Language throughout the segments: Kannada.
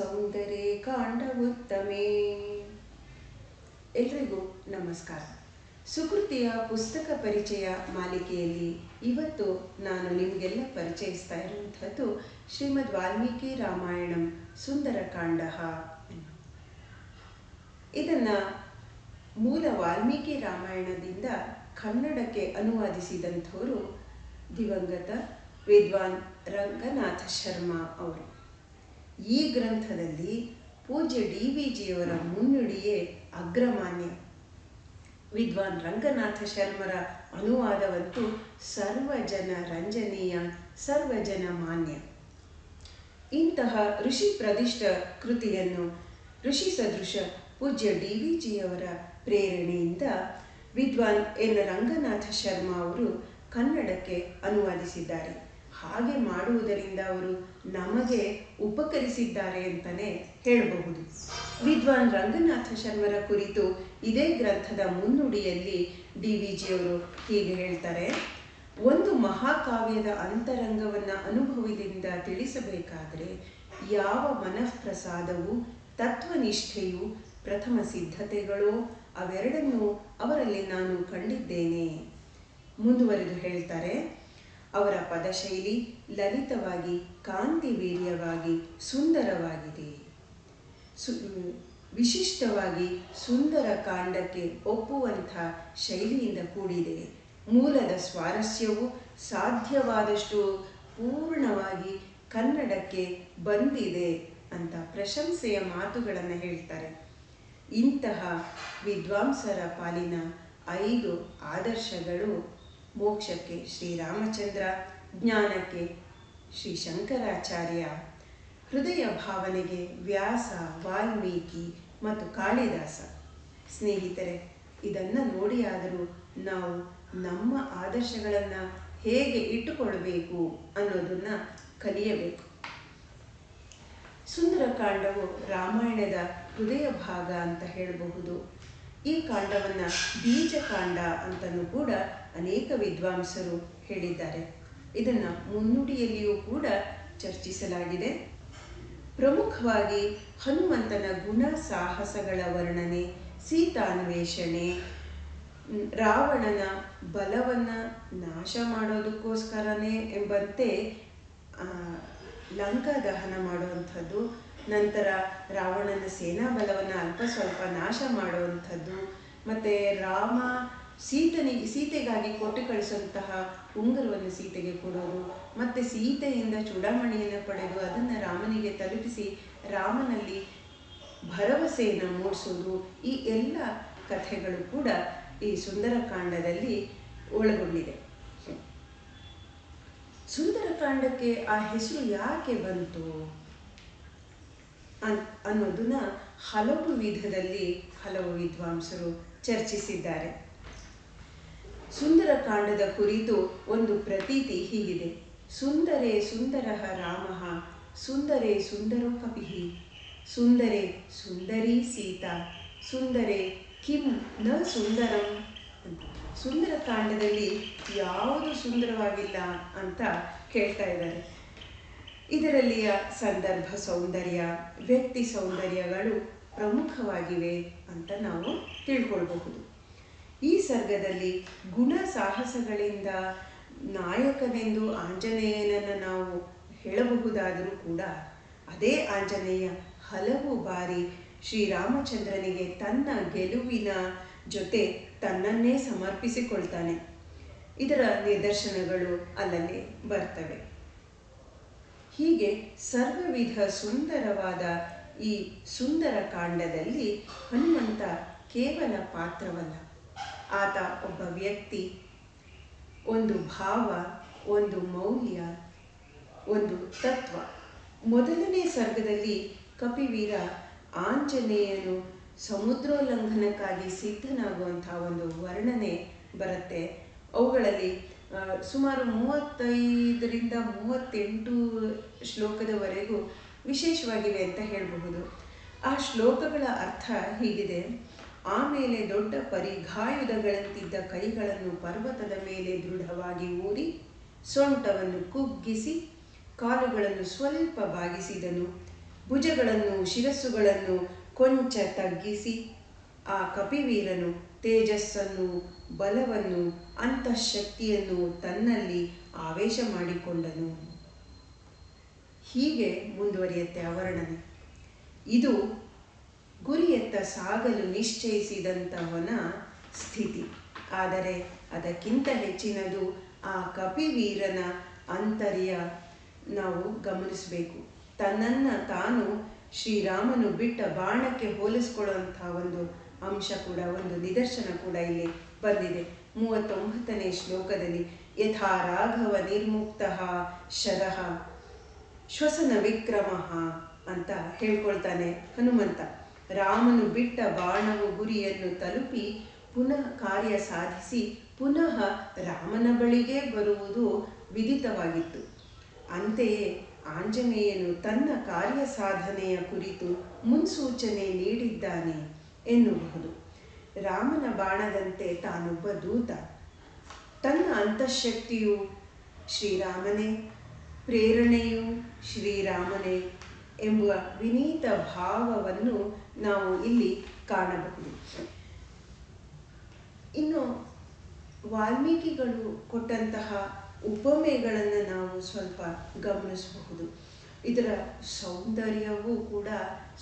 ತತ್ಸೇವಿತಂ ಕಾಂಡ ಉತ್ತಮೇ. ಎಲ್ರಿಗೂ ನಮಸ್ಕಾರ. ಸುಕೃತಿಯ ಪುಸ್ತಕ ಪರಿಚಯ ಮಾಲಿಕೆಯಲ್ಲಿ ಇವತ್ತು ನಾನು ನಿಮಗೆಲ್ಲ ಪರಿಚಯಿಸ್ತಾ ಇರುವಂಥದ್ದು ಶ್ರೀಮದ್ ವಾಲ್ಮೀಕಿ ರಾಮಾಯಣಂ ಸುಂದರಕಾಂಡ ಇದನ್ನು ಮೂಲ ವಾಲ್ಮೀಕಿ ರಾಮಾಯಣದಿಂದ ಕನ್ನಡಕ್ಕೆ ಅನುವಾದಿಸಿದಂಥವರು ದಿವಂಗತ ವಿದ್ವಾನ್ ರಂಗನಾಥ ಶರ್ಮಾ ಅವರು. ಈ ಗ್ರಂಥದಲ್ಲಿ ಪೂಜ್ಯ ಡಿ ವಿ ಜಿಯವರ ಮುನ್ನುಡಿಯೇ ಅಗ್ರಮಾನ್ಯ. ವಿದ್ವಾನ್ ರಂಗನಾಥ ಶರ್ಮರ ಅನುವಾದವಂತೂ ಸರ್ವಜನ ರಂಜನೀಯ, ಸರ್ವಜನ ಮಾನ್ಯ. ಇಂತಹ ಋಷಿ ಪ್ರದಿಷ್ಠ ಕೃತಿಯನ್ನು ಋಷಿ ಸದೃಶ ಪೂಜ್ಯ ಡಿ ವಿ ಜಿಯವರ ಪ್ರೇರಣೆಯಿಂದ ವಿದ್ವಾನ್ ಎನ್ ರಂಗನಾಥ ಶರ್ಮ ಅವರು ಕನ್ನಡಕ್ಕೆ ಅನುವಾದಿಸಿದ್ದಾರೆ. ಹಾಗೆ ಮಾಡುವುದರಿಂದ ಅವರು ನಮಗೆ ಉಪಕರಿಸಿದ್ದಾರೆ ಅಂತಲೇ ಹೇಳಬಹುದು. ವಿದ್ವಾನ್ ರಂಗನಾಥ ಶರ್ಮರ ಕುರಿತು ಇದೇ ಗ್ರಂಥದ ಮುನ್ನುಡಿಯಲ್ಲಿ ಡಿ ವಿ ಜಿಯವರು ಹೀಗೆ ಹೇಳ್ತಾರೆ, ಒಂದು ಮಹಾಕಾವ್ಯದ ಅಂತರಂಗವನ್ನು ಅನುಭವದಿಂದ ತಿಳಿಸಬೇಕಾದರೆ ಯಾವ ಮನಃಪ್ರಸಾದವು, ತತ್ವನಿಷ್ಠೆಯು ಪ್ರಥಮ ಸಿದ್ಧತೆಗಳು ಅವೆರಡನ್ನೂ ಅವರಲ್ಲಿ ನಾನು ಕಂಡಿದ್ದೇನೆ. ಮುಂದುವರೆದು ಹೇಳ್ತಾರೆ ಅವರ ಪದಶೈಲಿ ಲಲಿತವಾಗಿ, ಕಾಂತಿವೀರ್ಯವಾಗಿ, ಸುಂದರವಾಗಿದೆ. ಸು ವಿಶಿಷ್ಟವಾಗಿ ಸುಂದರ ಕಾಂಡಕ್ಕೆ ಒಪ್ಪುವಂಥ ಶೈಲಿಯಿಂದ ಕೂಡಿದೆ. ಮೂಲದ ಸ್ವಾರಸ್ಯವು ಸಾಧ್ಯವಾದಷ್ಟು ಪೂರ್ಣವಾಗಿ ಕನ್ನಡಕ್ಕೆ ಬಂದಿದೆ ಅಂತ ಪ್ರಶಂಸೆಯ ಮಾತುಗಳನ್ನು ಹೇಳ್ತಾರೆ. ಇಂತಹ ವಿದ್ವಾಂಸರ ಪಾಲಿನ ಐದು ಆದರ್ಶಗಳು ಮೋಕ್ಷಕ್ಕೆ ಶ್ರೀರಾಮಚಂದ್ರ, ಜ್ಞಾನಕ್ಕೆ ಶ್ರೀ ಶಂಕರಾಚಾರ್ಯ ಹೃದಯ ಭಾವನೆಗೆ ವ್ಯಾಸ, ವಾಲ್ಮೀಕಿ ಮತ್ತು ಕಾಳಿದಾಸ. ಸ್ನೇಹಿತರೆ, ಇದನ್ನು ನೋಡಿಯಾದರೂ ನಾವು ನಮ್ಮ ಆದರ್ಶಗಳನ್ನು ಹೇಗೆ ಇಟ್ಟುಕೊಳ್ಬೇಕು ಅನ್ನೋದನ್ನು ಕಲಿಯಬೇಕು. ಸುಂದರಕಾಂಡವು ರಾಮಾಯಣದ ಹೃದಯ ಭಾಗ ಅಂತ ಹೇಳಬಹುದು. ಈ ಕಾಂಡವನ್ನು ಬೀಜಕಾಂಡ ಅಂತಲೂ ಕೂಡ ಅನೇಕ ವಿದ್ವಾಂಸರು ಹೇಳಿದ್ದಾರೆ. ಇದನ್ನು ಮುನ್ನುಡಿಯಲ್ಲಿಯೂ ಕೂಡ ಚರ್ಚಿಸಲಾಗಿದೆ. ಪ್ರಮುಖವಾಗಿ ಹನುಮಂತನ ಗುಣ ಸಾಹಸಗಳ ವರ್ಣನೆ ಸೀತಾನ್ವೇಷಣೆ ರಾವಣನ ಬಲವನ್ನು ನಾಶ ಮಾಡೋದಕ್ಕೋಸ್ಕರನೇ ಎಂಬಂತೆ ಲಂಕಾ ದಹನ ಮಾಡುವಂಥದ್ದು, ನಂತರ ರಾವಣನ ಸೇನಾ ಬಲವನ್ನು ಅಲ್ಪ ಸ್ವಲ್ಪ ನಾಶ ಮಾಡುವಂಥದ್ದು, ಮತ್ತು ರಾಮ ಸೀತನಿಗೆ, ಸೀತೆಗಾಗಿ ಕೊಟ್ಟು ಕಳಿಸುವಂತಹ ಉಂಗುರವನ್ನು ಸೀತೆಗೆ ಕೊಡೋದು, ಮತ್ತು ಸೀತೆಯಿಂದ ಚೂಡಾಮಣಿಯನ್ನು ಪಡೆದು ಅದನ್ನು ರಾಮನಿಗೆ ತಲುಪಿಸಿ ರಾಮನಲ್ಲಿ ಭರವಸೆಯನ್ನು ಮೂಡಿಸೋದು, ಈ ಎಲ್ಲ ಕಥೆಗಳು ಕೂಡ ಈ ಸುಂದರಕಾಂಡದಲ್ಲಿ ಒಳಗೊಂಡಿದೆ. ಸುಂದರಕಾಂಡಕ್ಕೆ ಆ ಹೆಸರು ಯಾಕೆ ಬಂತು ಅನ್, ಅನ್ನೋದನ್ನ ಹಲವು ವಿಧದಲ್ಲಿ ಹಲವು ವಿದ್ವಾಂಸರು ಚರ್ಚಿಸಿದ್ದಾರೆ. ಸುಂದರಕಾಂಡದ ಕುರಿತು ಒಂದು ಪ್ರತೀತಿ ಹೀಗಿದೆ. ಸುಂದರೇ ಸುಂದರ ರಾಮಃ, ಸುಂದರೇ ಸುಂದರೋ ಕಪಿ, ಸುಂದರೇ ಸುಂದರಿ ಸೀತಾ, ಸುಂದರೇ ಕಿಂ ನ ಸುಂದರಂ ಸುಂದರಕಾಂಡದಲ್ಲಿ ಯಾವುದು ಸುಂದರವಾಗಿಲ್ಲ ಅಂತ ಕೇಳ್ತಾ ಇದ್ದಾರೆ. ಇದರಲ್ಲಿಯ ಸಂದರ್ಭ ಸೌಂದರ್ಯ, ವ್ಯಕ್ತಿ ಸೌಂದರ್ಯಗಳು ಪ್ರಮುಖವಾಗಿವೆ ಅಂತ ನಾವು ತಿಳ್ಕೊಳ್ಬಹುದು. ಈ ಸರ್ಗದಲ್ಲಿ ಗುಣ ಸಾಹಸಗಳಿಂದ ನಾಯಕನೆಂದು ಆಂಜನೇಯನನ್ನು ನಾವು ಹೇಳಬಹುದಾದರೂ ಕೂಡ ಅದೇ ಆಂಜನೇಯ ಹಲವು ಬಾರಿ ಶ್ರೀರಾಮಚಂದ್ರನಿಗೆ ತನ್ನ ಗೆಲುವಿನ ಜೊತೆ ತನ್ನನ್ನೇ ಸಮರ್ಪಿಸಿಕೊಳ್ತಾನೆ. ಇದರ ನಿದರ್ಶನಗಳು ಅಲ್ಲಲ್ಲಿ ಬರ್ತವೆ. ಹೀಗೆ ಸರ್ವವಿಧ ಸುಂದರವಾದ ಈ ಸುಂದರ ಕಾಂಡದಲ್ಲಿ ಹನುಮಂತ ಕೇವಲ ಪಾತ್ರವಲ್ಲ. ಆತ ಒಬ್ಬ ವ್ಯಕ್ತಿ, ಒಂದು ಭಾವ, ಒಂದು ಮೌಲ್ಯ, ಒಂದು ತತ್ವ. ಮೊದಲನೇ ಸರ್ಗದಲ್ಲಿ ಕಪಿವೀರ ಆಂಜನೇಯನು ಸಮುದ್ರೋಲ್ಲಂಘನಕ್ಕಾಗಿ ಸಿದ್ಧನಾಗುವಂತಹ ಒಂದು ವರ್ಣನೆ ಬರುತ್ತೆ. ಅವುಗಳಲ್ಲಿ ಸುಮಾರು ಮೂವತ್ತೈದರಿಂದ ಮೂವತ್ತೆಂಟು ಶ್ಲೋಕದವರೆಗೂ ವಿಶೇಷವಾಗಿವೆ ಅಂತ ಹೇಳಬಹುದು. ಆ ಶ್ಲೋಕಗಳ ಅರ್ಥ ಹೀಗಿದೆ. ಆಮೇಲೆ ದೊಡ್ಡ ಪರಿಘಾಯುಧಗಳಂತಿದ್ದ ಕೈಗಳನ್ನು ಪರ್ವತದ ಮೇಲೆ ದೃಢವಾಗಿ ಊರಿ ಸೊಂಟವನ್ನು ಕುಗ್ಗಿಸಿ ಕಾಲುಗಳನ್ನು ಸ್ವಲ್ಪ ಬಾಗಿಸಿದನು. ಭುಜಗಳನ್ನು, ಶಿರಸ್ಸುಗಳನ್ನು ಕೊಂಚ ತಗ್ಗಿಸಿ ಆ ಕಪಿವೀರನು ತೇಜಸ್ಸನ್ನು, ಬಲವನ್ನು, ಅಂತಃಶಕ್ತಿಯನ್ನು ತನ್ನಲ್ಲಿ ಆವೇಶ ಮಾಡಿಕೊಂಡನು. ಹೀಗೆ ಮುಂದುವರಿಯುತ್ತೆ ವರ್ಣನೆ ಇದು ಗುರಿಯತ್ತ ಸಾಗಲು ನಿಶ್ಚಯಿಸಿದಂತಹವನ ಸ್ಥಿತಿ. ಆದರೆ ಅದಕ್ಕಿಂತ ಹೆಚ್ಚಿನದು ಆ ಕಪಿವೀರನ ಅಂತರ್ಯ ನಾವು ಗಮನಿಸಬೇಕು. ತನ್ನನ್ನ ತಾನು ಶ್ರೀರಾಮನು ಬಿಟ್ಟ ಬಾಣಕ್ಕೆ ಹೋಲಿಸ್ಕೊಳ್ಳುವಂತಹ ಒಂದು ಅಂಶ ಕೂಡ, ಒಂದು ನಿದರ್ಶನ ಕೂಡ ಇಲ್ಲಿ ಬಂದಿದೆ. ಮೂವತ್ತೊಂಬತ್ತನೇ ಶ್ಲೋಕದಲ್ಲಿ ಯಥಾ ರಾಘವ ನಿರ್ಮುಕ್ತ ಶರಃ ಶ್ವಸನ ವಿಕ್ರಮ ಅಂತ ಹೇಳ್ಕೊಳ್ತಾನೆ ಹನುಮಂತ. ರಾಮನು ಬಿಟ್ಟ ಬಾಣವು ಗುರಿಯನ್ನು ತಲುಪಿ ಪುನಃ ಕಾರ್ಯ ಸಾಧಿಸಿ ಪುನಃ ರಾಮನ ಬಳಿಗೆ ಬರುವುದು ವಿದಿತವಾಗಿತ್ತು ಅಂತೆಯೇ ಆಂಜನೇಯನು ತನ್ನ ಕಾರ್ಯ ಸಾಧನೆಯ ಕುರಿತು ಮುನ್ಸೂಚನೆ ನೀಡಿದ್ದಾನೆ ಎನ್ನುಬಹುದು ರಾಮನ ಬಾಣದಂತೆ ತಾನೊಬ್ಬ ದೂತ. ತನ್ನ ಅಂತಃಶಕ್ತಿಯು ಶ್ರೀರಾಮನೇ, ಪ್ರೇರಣೆಯು ಶ್ರೀರಾಮನೇ ಎಂಬ ವಿನೀತ ಭಾವವನ್ನು ನಾವು ಇಲ್ಲಿ ಕಾಣಬಹುದು. ಇನ್ನು ವಾಲ್ಮೀಕಿಗಳು ಕೊಟ್ಟಂತಹ ಉಪಮೆಗಳನ್ನು ನಾವು ಸ್ವಲ್ಪ ಗಮನಿಸಬಹುದು. ಇದರ ಸೌಂದರ್ಯವೂ ಕೂಡ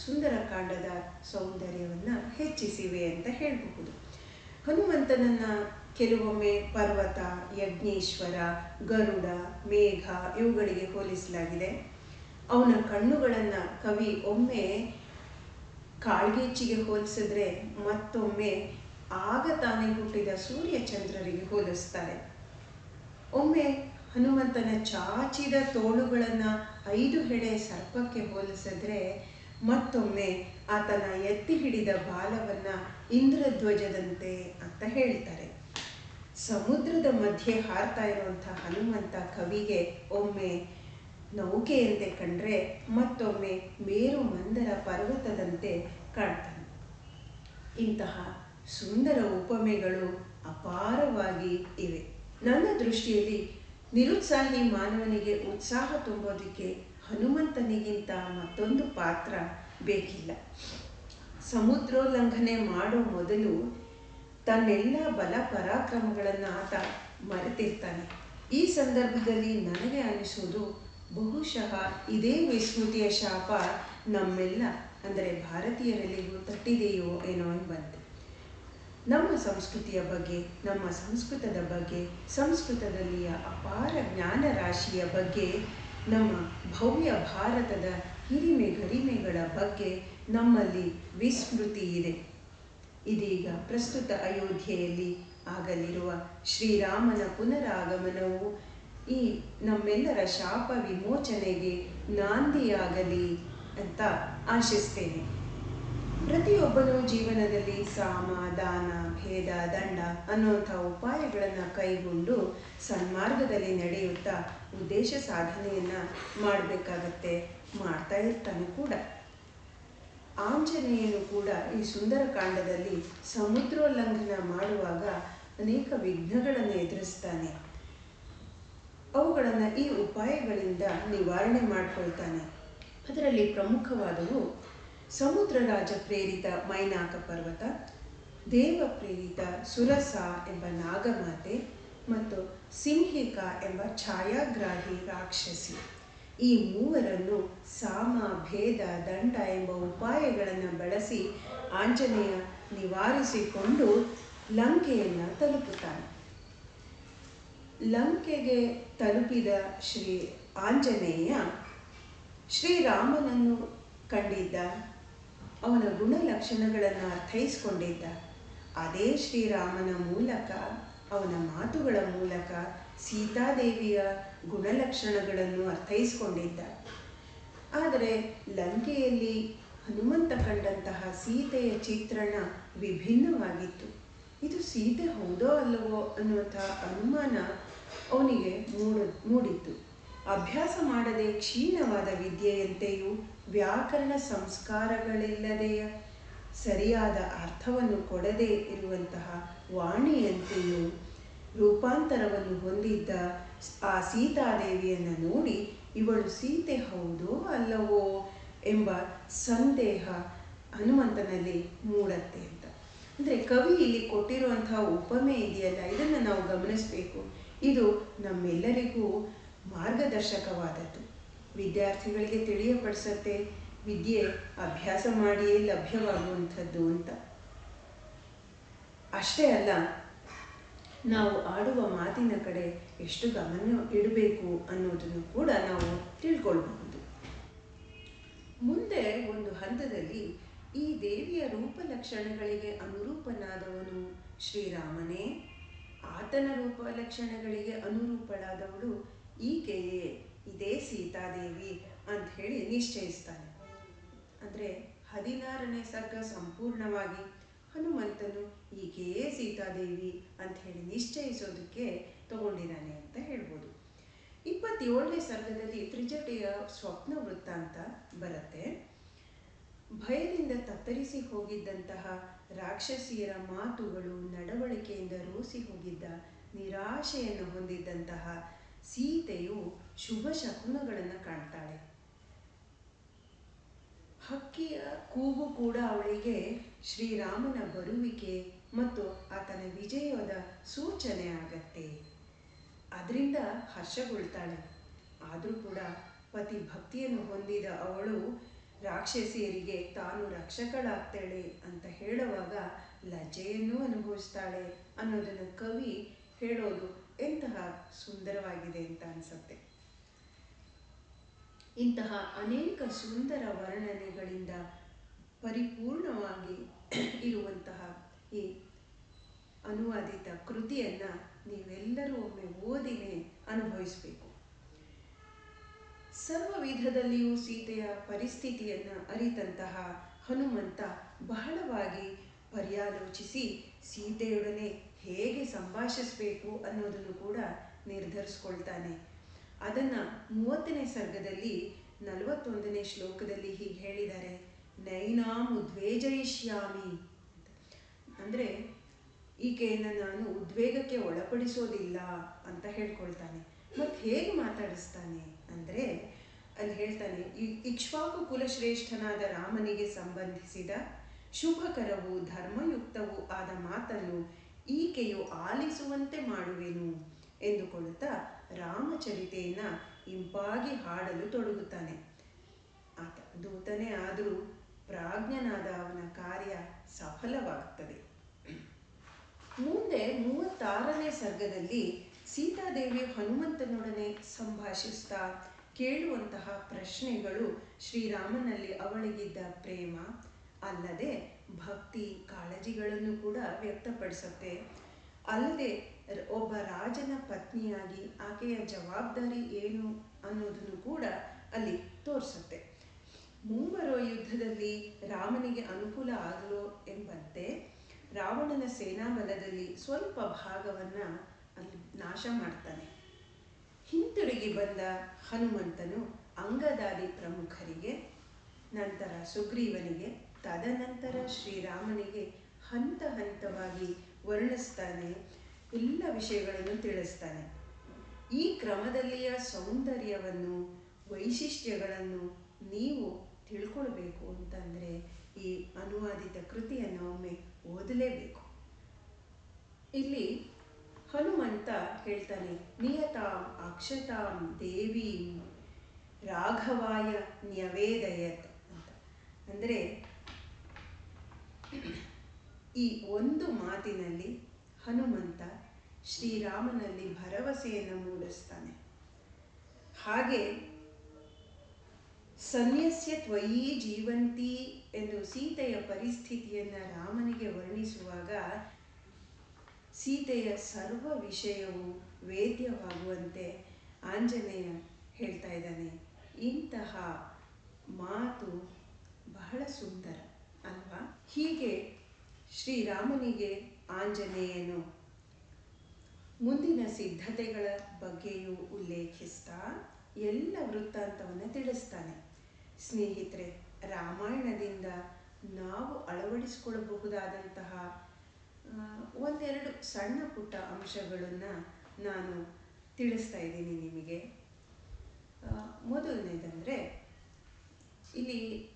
ಸುಂದರಕಾಂಡದ ಸೌಂದರ್ಯವನ್ನು ಹೆಚ್ಚಿಸಿವೆ ಅಂತ ಹೇಳಬಹುದು. ಹನುಮಂತನನ್ನು ಕೆಲವೊಮ್ಮೆ ಪರ್ವತ, ಯಜ್ಞೇಶ್ವರ, ಗರುಡ, ಮೇಘ ಇವುಗಳಿಗೆ ಹೋಲಿಸಲಾಗಿದೆ. ಅವನ ಕಣ್ಣುಗಳನ್ನು ಕವಿ ಒಮ್ಮೆ ಕಾಳ್ಗೀಚಿಗೆ ಹೋಲಿಸಿದ್ರೆ ಮತ್ತೊಮ್ಮೆ ಆಗ ತಾನೇ ಹುಟ್ಟಿದ ಸೂರ್ಯ ಚಂದ್ರರಿಗೆ ಹೋಲಿಸ್ತಾರೆ. ಒಮ್ಮೆ ಹನುಮಂತನ ಚಾಚಿದ ತೋಳುಗಳನ್ನು ಐದು ಹೆಡೆ ಸರ್ಪಕ್ಕೆ ಹೋಲಿಸಿದ್ರೆ ಮತ್ತೊಮ್ಮೆ ಆತನ ಎತ್ತಿ ಹಿಡಿದ ಬಾಲವನ್ನು ಇಂದ್ರಧ್ವಜದಂತೆ ಅಂತ ಹೇಳ್ತಾರೆ. ಸಮುದ್ರದ ಮಧ್ಯೆ ಹಾರ್ತಾ ಇರುವಂಥ ಹನುಮಂತ ಕವಿಗೆ ಒಮ್ಮೆ ನೌಕೆಯಂತೆ ಕಂಡ್ರೆ ಮತ್ತೊಮ್ಮೆ ಮೇರು ಮಂದರ ಪರ್ವತದಂತೆ ಕಾಣ್ತಾನೆ. ಇಂತಹ ಸುಂದರ ಉಪಮೆಗಳು ಅಪಾರವಾಗಿ ಇವೆ. ನನ್ನ ದೃಷ್ಟಿಯಲ್ಲಿ ನಿರುತ್ಸಾಹಿ ಮಾನವನಿಗೆ ಉತ್ಸಾಹ ತುಂಬೋದಕ್ಕೆ ಹನುಮಂತನಿಗಿಂತ ಮತ್ತೊಂದು ಪಾತ್ರ ಬೇಕಿಲ್ಲ. ಸಮುದ್ರೋಲ್ಲಂಘನೆ ಮಾಡೋ ಮೊದಲು ತನ್ನೆಲ್ಲ ಬಲ ಪರಾಕ್ರಮಗಳನ್ನು ಆತ ಮರೆತಿರ್ತಾನೆ. ಈ ಸಂದರ್ಭದಲ್ಲಿ ನನಗೆ ಅನಿಸುವುದು ಬಹುಶಃ ಇದೇ ವಿಸ್ಮೃತಿಯ ಶಾಪ ನಮ್ಮೆಲ್ಲ, ಅಂದರೆ ಭಾರತೀಯರೆಲ್ಲಿಗೂ ತಟ್ಟಿದೆಯೋ ಏನೋ ಎಂಬಂತೆ. ನಮ್ಮ ಸಂಸ್ಕೃತಿಯ ಬಗ್ಗೆ, ನಮ್ಮ ಸಂಸ್ಕೃತದ ಬಗ್ಗೆ, ಸಂಸ್ಕೃತದಲ್ಲಿಯ ಅಪಾರ ಜ್ಞಾನ ರಾಶಿಯ ಬಗ್ಗೆ, ನಮ್ಮ ಭವ್ಯ ಭಾರತದ ಹಿರಿಮೆ ಗರಿಮೆಗಳ ಬಗ್ಗೆ ನಮ್ಮಲ್ಲಿ ವಿಸ್ಮೃತಿ ಇದೆ. ಇದೀಗ ಪ್ರಸ್ತುತ ಅಯೋಧ್ಯೆಯಲ್ಲಿ ಆಗಲಿರುವ ಶ್ರೀರಾಮನ ಪುನರಾಗಮನವು ಈ ನಮ್ಮೆಲ್ಲರ ಶಾಪ ವಿಮೋಚನೆಗೆ ನಾಂದಿಯಾಗಲಿ ಅಂತ ಆಶಿಸ್ತೇನೆ. ಪ್ರತಿಯೊಬ್ಬನೂ ಜೀವನದಲ್ಲಿ ಸಾಮ, ದಾನ, ಭೇದ, ದಂಡ ಅನ್ನುವಂಥ ಉಪಾಯಗಳನ್ನು ಕೈಗೊಂಡು ಸನ್ಮಾರ್ಗದಲ್ಲಿ ನಡೆಯುತ್ತಾ ಉದ್ದೇಶ ಸಾಧನೆಯನ್ನು ಮಾಡಬೇಕಾಗತ್ತೆ, ಮಾಡ್ತಾ ಇರ್ತಾನೆ ಕೂಡ. ಆಂಜನೇಯನು ಕೂಡ ಈ ಸುಂದರಕಾಂಡದಲ್ಲಿ ಸಮುದ್ರೋಲ್ಲಂಘನ ಮಾಡುವಾಗ ಅನೇಕ ವಿಘ್ನಗಳನ್ನು ಎದುರಿಸ್ತಾನೆ. ಅವುಗಳನ್ನು ಈ ಉಪಾಯಗಳಿಂದ ನಿವಾರಣೆ ಮಾಡಿಕೊಳ್ತಾನೆ. ಅದರಲ್ಲಿ ಪ್ರಮುಖವಾದವು ಸಮುದ್ರ ರಾಜ ಪ್ರೇರಿತ ಮೈನಾಕ ಪರ್ವತ, ದೇವ ಪ್ರೇರಿತ ಸುರಸ ಎಂಬ ನಾಗಮಾತೆ ಮತ್ತು ಸಿಂಹಿಕ ಎಂಬ ಛಾಯಾಗ್ರಾಹಿ ರಾಕ್ಷಸಿ. ಈ ಮೂವರನ್ನು ಸಾಮ, ಭೇದ, ದಂಡ ಎಂಬ ಉಪಾಯಗಳನ್ನು ಬಳಸಿ ಆಂಜನೇಯ ನಿವಾರಿಸಿಕೊಂಡು ಲಂಕೆಯನ್ನು ತಲುಪುತ್ತಾನೆ. ಲಂಕೆಗೆ ತಲುಪಿದ ಶ್ರೀ ಆಂಜನೇಯ ಶ್ರೀರಾಮನನ್ನು ಕಂಡಿದ್ದ. ಅವನ ಗುಣಲಕ್ಷಣಗಳನ್ನು ಅರ್ಥೈಸಿಕೊಂಡಿದ್ದ. ಅದೇ ಶ್ರೀರಾಮನ ಮೂಲಕ, ಅವನ ಮಾತುಗಳ ಮೂಲಕ ಸೀತಾದೇವಿಯ ಗುಣಲಕ್ಷಣಗಳನ್ನು ಅರ್ಥೈಸಿಕೊಂಡಿದ್ದ. ಆದರೆ ಲಂಕೆಯಲ್ಲಿ ಹನುಮಂತ ಕಂಡಂತಹ ಸೀತೆಯ ಚಿತ್ರಣ ವಿಭಿನ್ನವಾಗಿತ್ತು. ಇದು ಸೀತೆ ಹೌದೋ ಅಲ್ಲವೋ ಅನ್ನುವಂಥ ಅನುಮಾನ ಅವನಿಗೆ ಮೂಡ, ಮೂಡಿತ್ತು. ಅಭ್ಯಾಸ ಮಾಡದೆ ಕ್ಷೀಣವಾದ ವಿದ್ಯೆಯಂತೆಯೂ ವ್ಯಾಕರಣ ಸಂಸ್ಕಾರಗಳಿಲ್ಲದೆಯ? ಸರಿಯಾದ ಅರ್ಥವನ್ನು ಕೊಡದೇ ಇರುವಂತಹ ವಾಣಿಯಂತೆಯೂ ರೂಪಾಂತರವನ್ನು ಹೊಂದಿದ್ದ ಆ ಸೀತಾದೇವಿಯನ್ನು ನೋಡಿ ಇವಳು ಸೀತೆ ಹೌದೋ ಅಲ್ಲವೋ ಎಂಬ ಸಂದೇಹ ಹನುಮಂತನಲ್ಲಿ ಮೂಡತ್ತೆ ಅಂತ. ಅಂದರೆ ಕವಿ ಇಲ್ಲಿ ಕೊಟ್ಟಿರುವಂತಹ ಉಪಮೆ ಇದೆಯಲ್ಲ, ಇದನ್ನು ನಾವು ಗಮನಿಸಬೇಕು. ಇದು ನಮ್ಮೆಲ್ಲರಿಗೂ ಮಾರ್ಗದರ್ಶಕವಾದದ್ದು. ವಿದ್ಯಾರ್ಥಿಗಳಿಗೆ ತಿಳಿಯಪಡಿಸತ್ತೆ, ವಿದ್ಯೆ ಅಭ್ಯಾಸ ಮಾಡಿಯೇ ಲಭ್ಯವಾಗುವಂಥದ್ದು ಅಂತ. ಅಷ್ಟೇ ಅಲ್ಲ, ನಾವು ಆಡುವ ಮಾತಿನ ಕಡೆ ಎಷ್ಟು ಗಮನ ಇಡಬೇಕು ಅನ್ನೋದನ್ನು ಕೂಡ ನಾವು ತಿಳ್ಕೊಳ್ಬಹುದು. ಮುಂದೆ ಒಂದು ಹಂತದಲ್ಲಿ ಈ ದೇವಿಯ ರೂಪಲಕ್ಷಣಗಳಿಗೆ ಅನುರೂಪನಾದವನು ಶ್ರೀರಾಮನೇ. ಆತನ ರೂಪಲಕ್ಷಣಗಳಿಗೆ ಅನುರೂಪಳಾದವಳು ಈಕೆಯೇ. ಇದೇ ಸೀತಾದೇವಿ ಅಂತ ಹೇಳಿ ನಿಶ್ಚಯಿಸ್ತಾನೆ. ಅಂದರೆ ಹದಿನಾರನೇ ಸರ್ಗ ಸಂಪೂರ್ಣವಾಗಿ ಹನುಮಂತನು ಈಕೆಯೇ ಸೀತಾದೇವಿ ಅಂತ ಹೇಳಿ ನಿಶ್ಚಯಿಸೋದಕ್ಕೆ ತಗೊಂಡಿದ್ದಾನೆ ಅಂತ ಹೇಳ್ಬೋದು. ಇಪ್ಪತ್ತೇಳನೇ ಸರ್ಗದಲ್ಲಿ ತ್ರಿಜಟೆಯ ಸ್ವಪ್ನ ವೃತ್ತಾಂತ ಬರುತ್ತೆ. ಭಯದಿಂದ ತತ್ತರಿಸಿ ಹೋಗಿದ್ದಂತಹ ರಾಕ್ಷಸಿಯರ ಮಾತುಗಳು ನಡವಳಿಕೆಯಿಂದ ರೋಸಿ ಹೋಗಿದ್ದ ನಿರಾಶೆಯನ್ನು ಹೊಂದಿದ್ದಂತಹ ಸೀತೆಯು ಶುಭ ಶಕುನಗಳನ್ನು ಕಾಣ್ತಾಳೆ. ಹಕ್ಕಿಯ ಕೂಗು ಕೂಡ ಅವಳಿಗೆ ಶ್ರೀರಾಮನ ಬರುವಿಕೆ ಮತ್ತು ಆತನ ವಿಜಯದ ಸೂಚನೆ ಆಗತ್ತೆ. ಅದರಿಂದ ಹರ್ಷಗೊಳ್ತಾಳೆ. ಆದರೂ ಕೂಡ ಪತಿ ಭಕ್ತಿಯನ್ನು ಹೊಂದಿದ ಅವಳು ರಾಕ್ಷಸಿಯರಿಗೆ ತಾನು ರಕ್ಷಕಳಾಗ್ತಾಳೆ ಅಂತ ಹೇಳುವಾಗ ಲಜ್ಜೆಯನ್ನು ಅನುಭವಿಸ್ತಾಳೆ ಅನ್ನೋದನ್ನು ಕವಿ ಹೇಳೋದು ಎಂತಹ ಸುಂದರವಾಗಿದೆ ಅಂತ ಅನಿಸುತ್ತೆ. ಇಂತಹ ಅನೇಕ ಸುಂದರ ವರ್ಣನೆಗಳಿಂದ ಪರಿಪೂರ್ಣವಾಗಿ ಇರುವಂತಹ ಈ ಅನುವಾದಿತ ಕೃತಿಯನ್ನು ನೀವೆಲ್ಲರೂ ಒಮ್ಮೆ ಓದಿನೇ ಅನುಭವಿಸಬೇಕು. ಸರ್ವ ವಿಧದಲ್ಲಿಯೂ ಸೀತೆಯ ಪರಿಸ್ಥಿತಿಯನ್ನು ಅರಿತಂತಹ ಹನುಮಂತ ಬಹಳವಾಗಿ ಪರ್ಯಾಲೋಚಿಸಿ ಸೀತೆಯೊಡನೆ ಹೇಗೆ ಸಂಭಾಷಿಸಬೇಕು ಅನ್ನೋದನ್ನು ಕೂಡ ನಿರ್ಧರಿಸ್ಕೊಳ್ತಾನೆ. ಅದನ್ನು ಮೂವತ್ತನೇ ಸರ್ಗದಲ್ಲಿ ನಲವತ್ತೊಂದನೇ ಶ್ಲೋಕದಲ್ಲಿ ಹೀಗೆ ಹೇಳಿದ್ದಾರೆ. ನೈನಾಂ ಉದ್ವೇಜಯಿಷ್ಯಾಮಿ ಅಂದರೆ ಈಕೆಯನ್ನು ನಾನು ಉದ್ವೇಗಕ್ಕೆ ಒಳಪಡಿಸೋದಿಲ್ಲ ಅಂತ ಹೇಳ್ಕೊಳ್ತಾನೆ. ಮತ್ತು ಹೇಗೆ ಮಾತಾಡಿಸ್ತಾನೆ ಅಂದರೆ ಅಲ್ಲಿ ಹೇಳ್ತಾನೆ ಈ- ಇಕ್ಷ್ವಾಕು ಕುಲಶ್ರೇಷ್ಠನಾದ ರಾಮನಿಗೆ ಸಂಬಂಧಿಸಿದ ಶುಭಕರವೂ ಧರ್ಮಯುಕ್ತವೂ ಆದ ಮಾತನ್ನು ಈಕೆಯು ಆಲಿಸುವಂತೆ ಮಾಡುವೆನು ಎಂದುಕೊಳ್ಳುತ್ತಾ ರಾಮಚರಿತೆಯನ್ನು ಇಂಪಾಗಿ ಹಾಡಲು ತೊಡಗುತ್ತಾನೆ. ಆತ ದೂತನೇ ಆದರೂ ಪ್ರಾಜ್ಞನಾದ ಅವನ ಕಾರ್ಯ ಸಫಲವಾಗುತ್ತದೆ. ಮುಂದೆ ಮೂವತ್ತಾರನೇ ಸರ್ಗದಲ್ಲಿ ಸೀತಾದೇವಿ ಹನುಮಂತನೊಡನೆ ಸಂಭಾಷಿಸ್ತಾ ಕೇಳುವಂತಹ ಪ್ರಶ್ನೆಗಳು ಶ್ರೀರಾಮನಲ್ಲಿ ಅವಳಿಗಿದ್ದ ಪ್ರೇಮ, ಅಲ್ಲದೆ ಭಕ್ತಿ ಕಾಳಜಿಗಳನ್ನು ಕೂಡ ವ್ಯಕ್ತಪಡಿಸುತ್ತೆ. ಅಲ್ಲದೆ ಒಬ್ಬ ರಾಜನ ಪತ್ನಿಯಾಗಿ ಆಕೆಯ ಜವಾಬ್ದಾರಿ ಏನು ಅನ್ನೋದನ್ನು ಕೂಡ ಅಲ್ಲಿ ತೋರಿಸುತ್ತೆ. ಮುಂಬರುವ ಯುದ್ಧದಲ್ಲಿ ರಾಮನಿಗೆ ಅನುಕೂಲ ಆಗಲು ಎಂಬಂತೆ ರಾವಣನ ಸೇನಾಬಲದಲ್ಲಿ ಸ್ವಲ್ಪ ಭಾಗವನ್ನು ನಾಶ ಮಾಡ್ತಾನೆ. ಹಿಂತಿರುಗಿ ಬಂದ ಹನುಮಂತನು ಅಂಗದಾದಿ ಪ್ರಮುಖರಿಗೆ, ನಂತರ ಸುಗ್ರೀವನಿಗೆ, ತದನಂತರ ಶ್ರೀರಾಮನಿಗೆ ಹಂತ ಹಂತವಾಗಿ ವರ್ಣಿಸ್ತಾನೆ, ಎಲ್ಲ ವಿಷಯಗಳನ್ನು ತಿಳಿಸ್ತಾನೆ. ಈ ಕ್ರಮದಲ್ಲಿಯ ಸೌಂದರ್ಯವನ್ನು, ವೈಶಿಷ್ಟ್ಯಗಳನ್ನು ನೀವು ತಿಳ್ಕೊಳ್ಬೇಕು ಅಂತಂದರೆ ಈ ಅನುವಾದಿತ ಕೃತಿಯನ್ನು ಒಮ್ಮೆ ಓದಲೇಬೇಕು. ಇಲ್ಲಿ ಹನುಮಂತ ಹೇಳ್ತಾನೆ, ನಿಯತಾಂ ಅಕ್ಷತಾಂ ದೇವೀಂ ರಾಘವಾಯ ನ್ಯವೇದಯತ್ ಅಂತ. ಅಂದರೆ ಈ ಒಂದು ಮಾತಿನಲ್ಲಿ ಹನುಮಂತ ಶ್ರೀರಾಮನಲ್ಲಿ ಭರವಸೆಯನ್ನು ಮೂಡಿಸ್ತಾನೆ. ಹಾಗೆ ಸನ್ಯಸ್ಯ ತ್ವಯಿ ಜೀವಂತಿ ಎಂದು ಸೀತೆಯ ಪರಿಸ್ಥಿತಿಯನ್ನು ರಾಮನಿಗೆ ವರ್ಣಿಸುವಾಗ ಸೀತೆಯ ಸರ್ವ ವಿಷಯವು ವೇದ್ಯವಾಗುವಂತೆ ಆಂಜನೇಯ ಹೇಳ್ತಾ ಇದ್ದಾನೆ. ಇಂತಹ ಮಾತು ಬಹಳ ಸುಂದರ, ಅಲ್ವಾ? ಹೀಗೆ ಶ್ರೀರಾಮನಿಗೆ ಆಂಜನೇಯನು ಮುಂದಿನ ಸಿದ್ಧತೆಗಳ ಬಗ್ಗೆಯೂ ಉಲ್ಲೇಖಿಸ್ತಾ ಎಲ್ಲ ವೃತ್ತಾಂತವನ್ನು ತಿಳಿಸ್ತಾನೆ. ಸ್ನೇಹಿತರೆ, ರಾಮಾಯಣದಿಂದ ನಾವು ಅಳವಡಿಸಿಕೊಳ್ಳಬಹುದಾದಂತಹ ಒಂದೆರಡು ಸಣ್ಣ ಪುಟ್ಟ ಅಂಶಗಳನ್ನು ನಾನು ತಿಳಿಸ್ತಾ ಇದ್ದೀನಿ ನಿಮಗೆ. ಮೊದಲನೇದಂದರೆ, ಇಲ್ಲಿ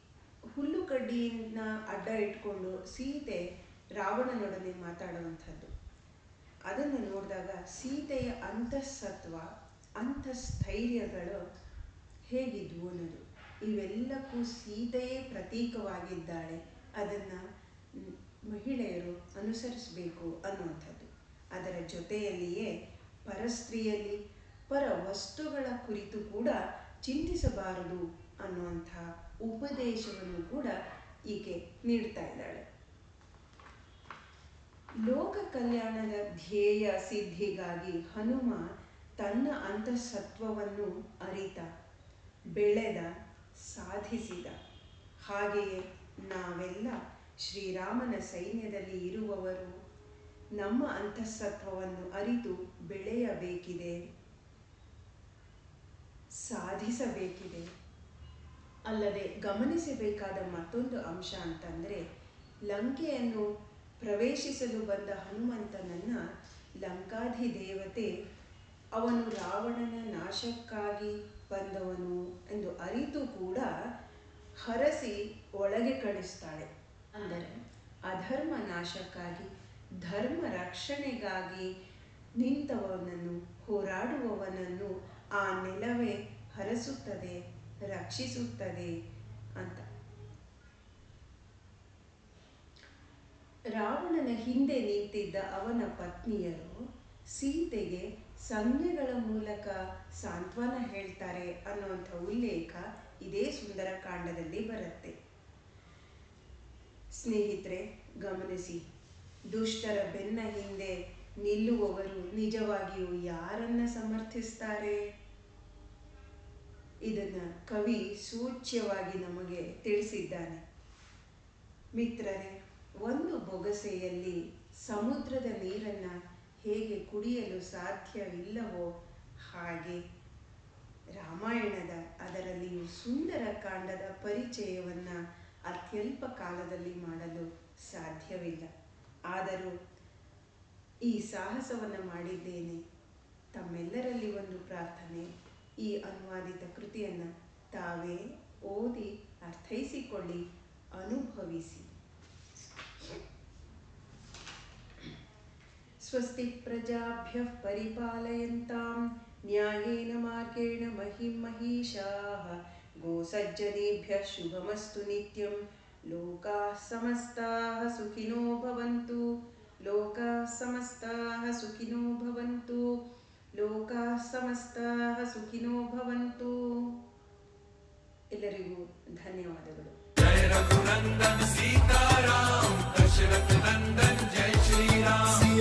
ಹುಲ್ಲು ಕಡ್ಡಿಯನ್ನ ಅಡ್ಡ ಇಟ್ಕೊಂಡು ಸೀತೆ ರಾವಣನೊಡನೆ ಮಾತಾಡುವಂಥದ್ದು. ಅದನ್ನು ನೋಡಿದಾಗ ಸೀತೆಯ ಅಂತಃಸತ್ವ, ಅಂತಸ್ಥೈರ್ಯಗಳು ಹೇಗಿದ್ವು ಅನ್ನೋದು. ಇವೆಲ್ಲಕ್ಕೂ ಸೀತೆಯೇ ಪ್ರತೀಕವಾಗಿದ್ದಾಳೆ. ಅದನ್ನು ಮಹಿಳೆಯರು ಅನುಸರಿಸಬೇಕು ಅನ್ನುವಂಥದ್ದು. ಅದರ ಜೊತೆಯಲ್ಲಿಯೇ ಪರಸ್ತ್ರೀಯಲ್ಲಿ ಪರ ವಸ್ತುಗಳ ಕುರಿತು ಕೂಡ ಚಿಂತಿಸಬಾರದು ಅನ್ನುವಂಥ ಉಪದೇಶವನ್ನು ಕೂಡ ಈಕೆ ನೀಡ್ತಾ ಇದ್ದಾಳೆ. ಲೋಕ ಕಲ್ಯಾಣದ ಧ್ಯೇಯ ಸಿದ್ಧಿಗಾಗಿ ಹನುಮ ತನ್ನ ಅಂತಸತ್ವವನ್ನು ಅರಿತ, ಬೆಳೆದ, ಸಾಧಿಸಿದ. ಹಾಗೆಯೇ ನಾವೆಲ್ಲ ಶ್ರೀರಾಮನ ಸೈನ್ಯದಲ್ಲಿ ಇರುವವರು ನಮ್ಮ ಅಂತಃಸತ್ವವನ್ನು ಅರಿತು ಬೆಳೆಯಬೇಕಿದೆ, ಸಾಧಿಸಬೇಕಿದೆ. ಅಲ್ಲದೆ ಗಮನಿಸಬೇಕಾದ ಮತ್ತೊಂದು ಅಂಶ ಅಂತಂದರೆ, ಲಂಕೆಯನ್ನು ಪ್ರವೇಶಿಸಲು ಬಂದ ಹನುಮಂತನನ್ನ ಲಂಕಾಧಿದೇವತೆ ಅವನು ರಾವಣನ ನಾಶಕ್ಕಾಗಿ ಬಂದವನು ಎಂದು ಅರಿತು ಕೂಡ ಹರಸಿ ಒಳಗೆ ಕಳಿಸ್ತಾಳೆ. ಅಂದರೆ ಅಧರ್ಮ ನಾಶಕ್ಕಾಗಿ, ಧರ್ಮ ರಕ್ಷಣೆಗಾಗಿ ನಿಂತವನನ್ನು, ಹೋರಾಡುವವನನ್ನು ಆ ನೆಲವೇ ಹರಸುತ್ತದೆ, ರಕ್ಷಿಸುತ್ತದೆ ಅಂತ. ರಾವಣನ ಹಿಂದೆ ನಿಂತಿದ್ದ ಅವನ ಪತ್ನಿಯರು ಸೀತೆಗೆ ಸಂಜ್ಞೆಗಳ ಮೂಲಕ ಸಾಂತ್ವನ ಹೇಳ್ತಾರೆ ಅನ್ನುವಂಥ ಉಲ್ಲೇಖ ಇದೇ ಸುಂದರಕಾಂಡದಲ್ಲಿ ಬರುತ್ತೆ. ಸ್ನೇಹಿತರೆ, ಗಮನಿಸಿ. ದುಷ್ಟರ ಬೆನ್ನ ಹಿಂದೆ ನಿಲ್ಲುವವರು ನಿಜವಾಗಿಯೂ ಯಾರನ್ನ ಸಮರ್ಥಿಸ್ತಾರೆ? ಇದನ್ನ ಕವಿ ಸೂಚ್ಯವಾಗಿ ನಮಗೆ ತಿಳಿಸಿದ್ದಾನೆ. ಮಿತ್ರರೇ, ಒಂದು ಬೊಗಸೆಯಲ್ಲಿ ಸಮುದ್ರದ ನೀರನ್ನ ಹೇಗೆ ಕುಡಿಯಲು ಸಾಧ್ಯವಿಲ್ಲವೋ ಹಾಗೆ ರಾಮಾಯಣದ ಅದರಲ್ಲಿಯೂ ಸುಂದರ ಕಾಂಡದ ಪರಿಚಯವನ್ನ ಅತ್ಯಲ್ಪ ಕಾಲದಲ್ಲಿ ಮಾಡಲು ಸಾಧ್ಯವಿಲ್ಲ. ಆದರೂ ಈ ಸಾಹಸವನ್ನು ಮಾಡಿದ್ದೇನೆ. ತಮ್ಮೆಲ್ಲರಲ್ಲಿ ಒಂದು ಪ್ರಾರ್ಥನೆ, ಈ ಅನುವಾದಿತ ಕೃತಿಯನ್ನು ತಾವೇ ಓದಿ ಅರ್ಥೈಸಿಕೊಳ್ಳಿ, ಅನುಭವಿಸಿ. ಸ್ವಸ್ತಿ ಪ್ರಜಾಭ್ಯ ಪರಿಪಾಲಯಂತಾಂ ನ್ಯಾಯೇನ ಮಾರ್ಗೇಣ ಮಹಿಂ ಮಹಿಷಾಃ गोसज्जनेभ्यः शुभमस्तु नित्यं लोकाः समस्ताः सुखिनो भवन्तु लोका समस्ताः सुखिनो भवन्तु लोकाः समस्ताः सुखिनो भवन्तु ಎಲ್ಲರಿಗೂ ಧನ್ಯವಾದಗಳು ಜಯ ರಘುನಂದನ್ ಸೀತಾರಾಮ್ ದಶರಥ ನಂದನ್ ಶ್ರೀರಾಮ್